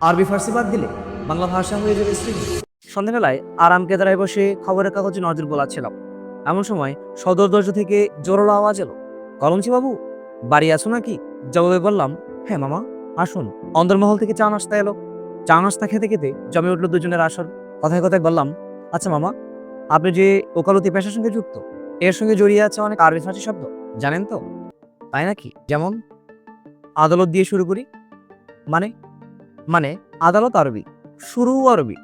আরবি ফার্সি বাদ দিলে বাংলা ভাষা হয়ে যাবে স্ত্রী। সন্ধ্যাবেলায় আরাম কেদারায় বসে খবরের কাগজে নজর বোলাচ্ছিলাম। এমন সময় সদর দরজা থেকে জোরালো আওয়াজ এলো। কলমচি বাবু, বাড়ি আছো নাকি? জবাবে বললাম হ্যাঁ মামা, আসুন। অন্দরমহল থেকে চা নাস্তা এলো। চা নাস্তা খেতে খেতে জমে উঠল দুজনের আসর। কথায় কথায় বললাম আচ্ছা মামা, আপনি যে ওকালতি পেশার সঙ্গে যুক্ত, এর সঙ্গে জড়িয়ে আছে অনেক আরবি ফার্সি শব্দ, জানেন তো? তাই নাকি? যেমন, আদালত দিয়ে শুরু করি। মানে মানে আদালত আরবি। শুরু আরবি।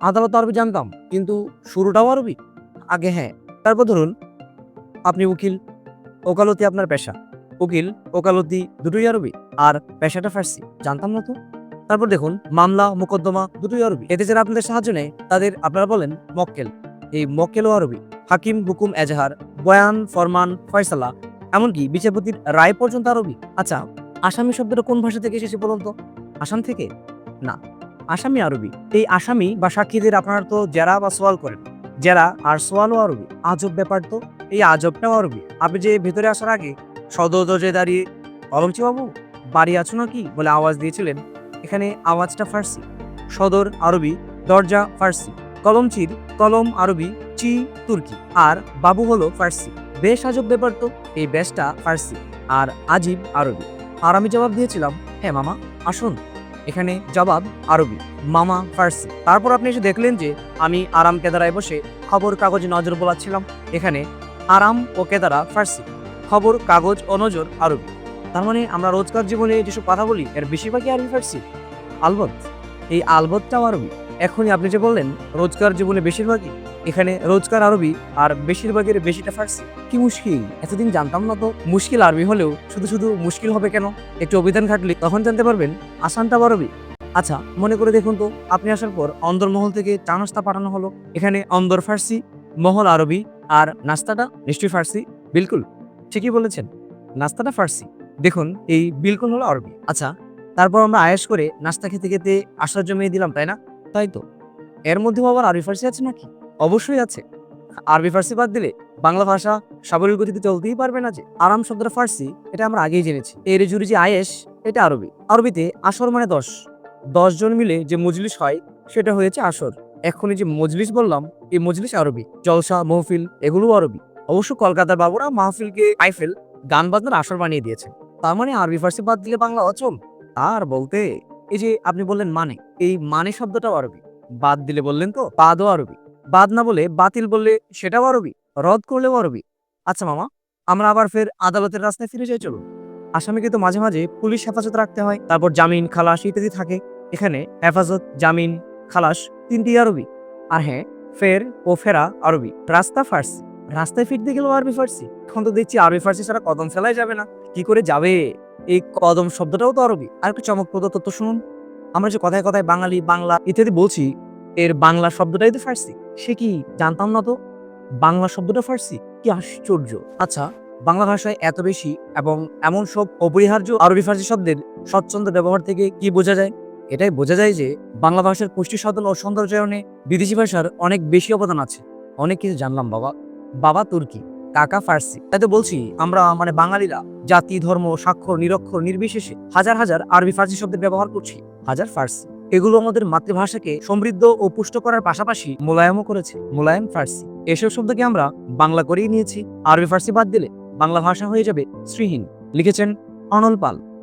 আদালত আরবি জানতাম, কিন্তু শুরুটাও আরবি। আগে হ্যাঁ তারপর ধরুন, আপনি উকিল, ওকালতি আপনার পেশা। উকিল, ওকালতি দুটোই আরবি, আর পেশাটা ফার্সি, জানতাম না তো। তারপর দেখুন, মামলা, মোকদ্দমা দুটোই আরবি। এতে যারা আপনাদের সাহায্য নেয়, তাদের আপনারা বলেন মক্কেল। এই মক্কেলও আরবি। হাকিম, হুকুম, এজাহার, বয়ান, ফরমান, ফয়সালা, এমনকি বিচারপতির রায় পর্যন্ত আরবি। আচ্ছা আসামি শব্দটা কোন ভাষা থেকে এসেছে বলুন তো? আসাম থেকে? না, আসামি আরবি। এই আসামি বা সাক্ষীদের আপনারা তো জেরা বা সোয়াল করেন। জেরা আর সোয়ালও আরবি। আজব ব্যাপার তো। এই আজবটাও আরবি। আপনি যে ভেতরে আসার আগে সদর দরজায় দাঁড়িয়ে অলমচি বাবু বাড়ি আছো নাকি? বলে আওয়াজ দিয়েছিলেন। এখানে আওয়াজটা ফার্সি। সদর আরবি, দরজা ফার্সি। কলমচির, কলম আরবি, চি, তুর্কি। আর বাবু হলো ফার্সি। বেশ আজব ব্যাপার তো। এই বেশটা ফার্সি। আর আজিব আরবি। আর আমি জবাব দিয়েছিলাম হ্যাঁ মামা, আসুন। এখানে জবাব আরবি, মামা ফার্সি। তারপর আপনি এসে দেখলেন যে আমি আরাম কেদারায় বসে খবর, কাগজে, নজর বোলাচ্ছিলাম। এখানে আরাম ও কেদারা ফার্সি, খবর, কাগজ ও নজর আরবি। তার মানে আমরা রোজকার জীবনে যেসব কথা বলি, এর বেশিরভাগই আরবি, ফার্সি? আলবত এই আলবতটাও আরবি। এখনই আপনি যে বললেন, রোজকার জীবনে বেশিরভাগই এখানে রোজকার আরবি আর বেশিরভাগের বেশিটা ফার্সি। কি মুশকিল? এতদিন জানতাম না তো। মুশকিল আরবি হলেও শুধু শুধু মুশকিল হবে কেন? একটু অভিধান খাটলে তখন জানতে পারবেন আসানটা আরবি। আচ্ছা মনে করে দেখুন তো, আপনি আসার পর অন্দরমহল থেকে চা নাস্তা পাঠানো হলো। এখানে অন্দর ফার্সি, মহল আরবি আর নাস্তাটা নিশ্চয়ই ফার্সি। বিলকুল, ঠিকই বলেছেন। নাস্তাটা ফার্সি। দেখুন, এই বিলকুল হলো আরবি। আচ্ছা তারপর আমরা আয়েস করে নাস্তা খেতে খেতে আশ্চর্য জমিয়ে দিলাম, তাই না? তাই তো। এর মধ্যেও আবার আরবি ফার্সি আছে নাকি? অবশ্যই আছে। আরবি, ফার্সি বাদ দিলে বাংলা ভাষা সাবলীল গতিতে চলতেই পারবে না যে। আরাম শব্দটা ফার্সি, এটা আমরা আগেই জেনেছি। এর জুড়ি যে আয়েস এটা আরবি। আরবিতে আসর মানে দশ। দশ জন মিলে যে মজলিস হয়, সেটা হয়েছে আসর। এখনই যে মজলিস বললাম, এই মজলিস আরবি। জলসা, মহফিল, এগুলোও আরবি। অবশ্য কলকাতার বাবুরা মাহফিলকে আইফেল, গান বাজনার আসর বানিয়ে দিয়েছে। তার মানে আরবি, ফার্সি বাদ দিলে বাংলা অচল। আর বলতে, এই যে আপনি বললেন মানে এই মানে শব্দটাও আরবি। বাদ দিলে বললেন তো, বাদও আরবি। বাদ না বলে বাতিল বললে সেটাও আরবি, রদ করলেও আরবি। আচ্ছা মামা, আমরা আবার ফের আদালতের রাস্তায় ফিরে যাই, চলুন। আসামিকে তো মাঝে মাঝে পুলিশ হেফাজত রাখতে হয়, তারপর জামিন, খালাস ইত্যাদি থাকে। এখানে হেফাজত, জামিন, খালাস তিনটি আরবি, আর হ্যাঁ ফের ও ফেরা আরবি। রাস্তা ফার্সি, রাস্তায় ফিরতে গেলেও আরবি ফার্সি। এখন তো দেখছি আরবি ফার্সি ছাড়া কদম ফেলাই যাবে না। কি করে যাবে? এই কদম শব্দটাও তো আরবি। আর একটু চমকপ্রদ তথ্য শুনুন। আমরা যে কথায় কথায় বাঙালি, বাংলা ইত্যাদি বলছি এর বাংলা শব্দটাই তো ফার্সি। সে কি জানতাম না তো? বাংলা শব্দটা ফার্সি? কি আশ্চর্য। আচ্ছা বাংলা ভাষায় এত বেশি এবং এমন সব অপরিহার্য আরবি ফার্সি শব্দের স্বচ্ছন্দ ব্যবহার থেকে কি বোঝা যায়? এটাই বোঝা যায় যে বাংলা ভাষার পুষ্টি সাধন ও সৌন্দর্যায়নে বিদেশি ভাষার অনেক বেশি অবদান আছে। অনেক কিছু জানলাম, বাবা। বাবা তুর্কি, কাকা ফার্সি। তাই তো বলছি, আমরা মানে বাঙালিরা জাতি, ধর্ম, স্বাক্ষর, নিরক্ষর, নির্বিশেষে হাজার হাজার আরবি ফার্সি শব্দের ব্যবহার করছি। হাজার ফার্সি। এগুলো আমাদের মাতৃভাষাকে সমৃদ্ধ ও পুষ্ট করার পাশাপাশি মোলায়েমও করেছে। মোলায়েম ফার্সি। এসব শব্দকে আমরা বাংলা করেই নিয়েছি। আরবি ফার্সি বাদ দিলে বাংলা ভাষা হয়ে যাবে শ্রীহীন। লিখেছেন অনল পাল।